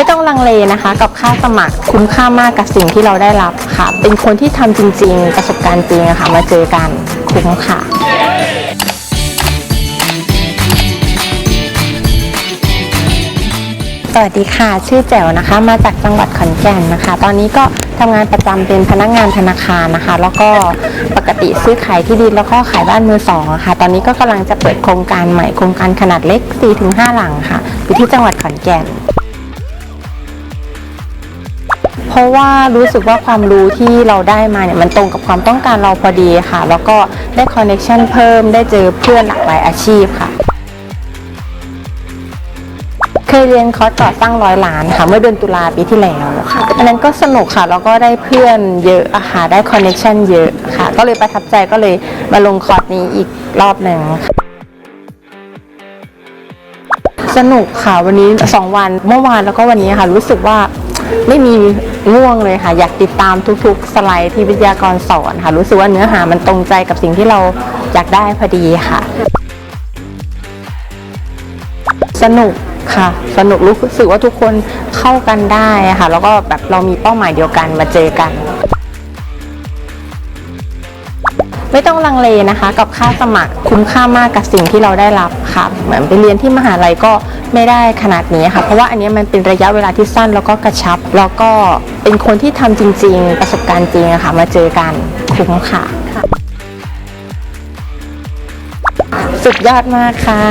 ไม่ต้องลังเลนะคะ กับค่าสมัครคุ้มค่ามากกับสิ่งที่เราได้รับค่ะ เป็นคนที่ทำจริง ๆ ประสบการณ์จริงอะค่ะ มาเจอกันคุ้มค่ะสวัสดีค่ะ ชื่อแจ๋วนะคะ มาจากจังหวัดขอนแก่นนะคะ ตอนนี้ก็ทำงานประจำเป็นพนักงานธนาคารนะคะ แล้วก็ปกติซื้อขายที่ดินแล้วก็ขายบ้านมือสองะค่ะ ตอนนี้ก็กำลังจะเปิดโครงการใหม่โครงการขนาดเล็ก 4-5 หลังค่ะ อยู่ที่จังหวัดขอนแก่น เพราะว่ารู้สึกว่าความรู้ที่เราได้มาเนี่ยมันตรงกับความต้องการเราพอดีค่ะ แล้วก็ได้คอนเน c ชันเพิ่มได้เจอเพื่อนหลากหลายอาชีพค่ะ เคยเรียนคอร์สก่อสร้างร้อยล้านค่ะ เมื่อเดือนตุลาปีที่แล้วค่ะอันนั้นก็สนุกค่ะ แล้วก็ได้เพื่อนเยอะอะค่ะได้คอนเน c ชันเยอะค่ะ ก็เลยประทับใจก็เลยมาลงคอร์สนี้อีกรอบหนึ่งค่ะสนุกค่ะวันนี้ 2 วันเมื่อวานแล้วก็วันนี้ค่ะ รู้สึกว่า ไม่มีง่วงเลยค่ะ อยากติดตามทุกๆ สไลด์ที่วิทยากรสอนค่ะ รู้สึกว่าเนื้อหามันตรงใจกับสิ่งที่เราอยากได้พอดีค่ะ สนุกค่ะ สนุกรู้สึกว่าทุกคนเข้ากันได้ค่ะ แล้วก็แบบเรามีเป้าหมายเดียวกันมาเจอกัน ไม่ต้องลังเลนะคะ กับค่าสมัครคุ้มค่ามากกับสิ่งที่เราได้รับค่ะ เหมือนไปเรียนที่มหาลัยก็ไม่ได้ขนาดนี้ค่ะ เพราะว่าอันนี้มันเป็นระยะเวลาที่สั้นแล้วก็กระชับ แล้วก็เป็นคนที่ทำจริง ๆ ประสบการณ์จริงอะค่ะมาเจอกันคุ้มค่ะ สุดยอดมากค่ะ